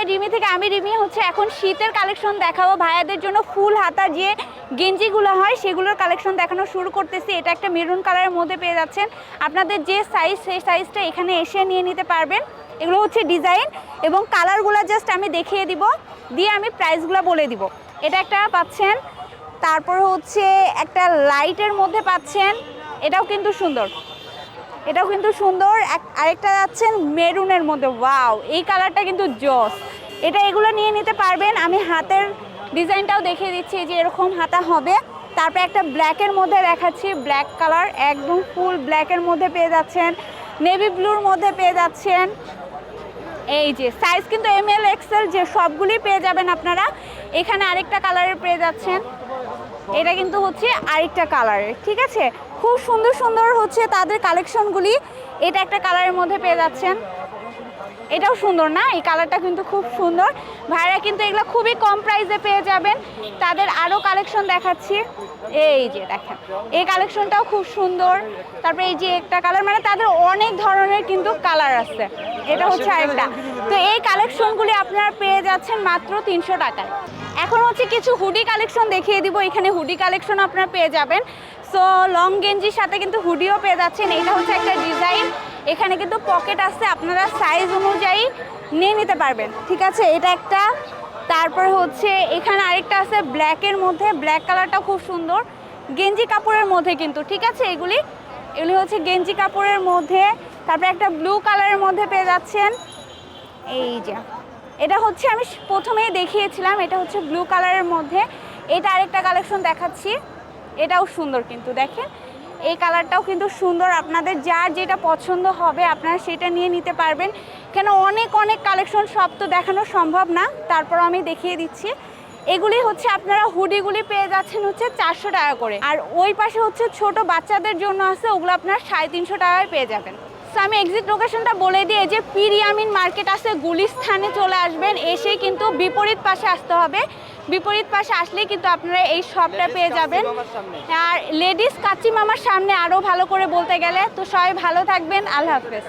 By Rimi থেকে আমি রিমি হচ্ছে এখন শীতের কালেকশন দেখাবো। ভাইয়াদের জন্য ফুল হাতা যে গেঞ্জিগুলো হয়, সেগুলোর কালেকশন দেখানো শুরু করতেছি। এটা একটা মেরুন কালারের মধ্যে পেয়ে যাচ্ছেন। আপনাদের যে সাইজ সেই সাইজটা এখানে এসে নিয়ে নিতে পারবেন। এগুলো হচ্ছে ডিজাইন এবং কালারগুলো জাস্ট আমি দেখিয়ে দিব। দিয়ে আমি প্রাইসগুলো বলে দিব। এটা একটা পাচ্ছেন। তারপর হচ্ছে একটা লাইটের মধ্যে পাচ্ছেন। এটাও কিন্তু সুন্দর। এটাও কিন্তু সুন্দর। এক- আরেকটা যাচ্ছেন মেরুনের মধ্যে। ওয়াও, এই কালারটা কিন্তু জস। এটা এগুলো নিয়ে নিতে পারবেন। আমি হাতের ডিজাইনটাও দেখিয়ে দিচ্ছি যে এরকম হাতা হবে। তারপরে একটা ব্ল্যাকের মধ্যে দেখাচ্ছি, ব্ল্যাক কালার, একদম ফুল ব্ল্যাকের মধ্যে পেয়ে যাচ্ছেন। নেভি ব্লুর মধ্যে পেয়ে যাচ্ছেন। এই যে সাইজ কিন্তু এম এল এক্সেল যে সবগুলি পেয়ে যাবেন আপনারা। এখানে আরেকটা কালারের পেয়ে যাচ্ছেন। এটা কিন্তু হচ্ছে আরেকটা কালারের ঠিক আছে? খুব সুন্দর সুন্দর হচ্ছে তাদের কালেকশনগুলি এটা একটা কালারের মধ্যে পেয়ে যাচ্ছেন। এটাও সুন্দর না? এই কালারটা কিন্তু খুব সুন্দর। ভাইরা কিন্তু এগুলো খুবই কম প্রাইসে পেয়ে যাবেন। তাদের আরও কালেকশন দেখাচ্ছি। এই যে দেখেন, এই কালেকশনটাও খুব সুন্দর। তারপরে এই যে একটা কালার মানে তাদের অনেক ধরনের কিন্তু কালার আছে। এটা হচ্ছে আরেকটা। তো এই কালেকশনগুলি আপনারা পেয়ে যাচ্ছেন মাত্র তিনশো টাকায়। এখন হচ্ছে কিছু হুডি কালেকশন দেখিয়ে দিব। এখানে হুডি কালেকশন আপনারা পেয়ে যাবেন। সো লং গেঞ্জির সাথে কিন্তু হুডিও পেয়ে যাচ্ছেন। এটা হচ্ছে একটা ডিজাইন। এখানে কিন্তু পকেট আছে, আপনারা সাইজ অনুযায়ী নিয়ে নিতে পারবেন। ঠিক আছে? এটা একটা। তারপর হচ্ছে এখানে আরেকটা আছে ব্ল্যাকের মধ্যে। ব্ল্যাক কালারটা খুব সুন্দর। গেঞ্জি কাপড়ের মধ্যে কিন্তু, ঠিক আছে এগুলি? এগুলি হচ্ছে গেঞ্জি কাপড়ের মধ্যে। তারপর একটা ব্লু কালারের মধ্যে পেয়ে যাচ্ছেন। এই যে। এটা হচ্ছে আমি প্রথমেই দেখিয়েছিলাম, এটা হচ্ছে ব্লু কালারের মধ্যে। এটা আরেকটা কালেকশন দেখাচ্ছি। এটাও সুন্দর কিন্তু, দেখেন। এই কালারটাও কিন্তু সুন্দর। আপনাদের যার যেটা পছন্দ হবে, আপনারা সেটা নিয়ে নিতে পারবেন। কেন, অনেক অনেক কালেকশন সব তো দেখানো সম্ভব না। তারপর আমি দেখিয়ে দিচ্ছি। এগুলি হচ্ছে আপনারা হুডিগুলি পেয়ে যাচ্ছেন হচ্ছে চারশো টাকা করে। আর ওই পাশে হচ্ছে ছোট বাচ্চাদের জন্য আছে, ওগুলো আপনারা সাড়ে তিনশো টাকায় পেয়ে যাবেন। আমি এক্সিট লোকেশনটা বলে দিয়ে যে পিরিয়ামিন মার্কেট আছে গুলিস্থানে চলে আসবেন এসে কিন্তু বিপরীত পাশে আসতে হবে। বিপরীত পাশে আসলেই কিন্তু আপনারা এই শপটা পেয়ে যাবেন। আর লেডিস কাচিমামার সামনে আরও ভালো করে বলতে গেলে তো সবাই ভালো থাকবেন আল্লাহ হাফেজ।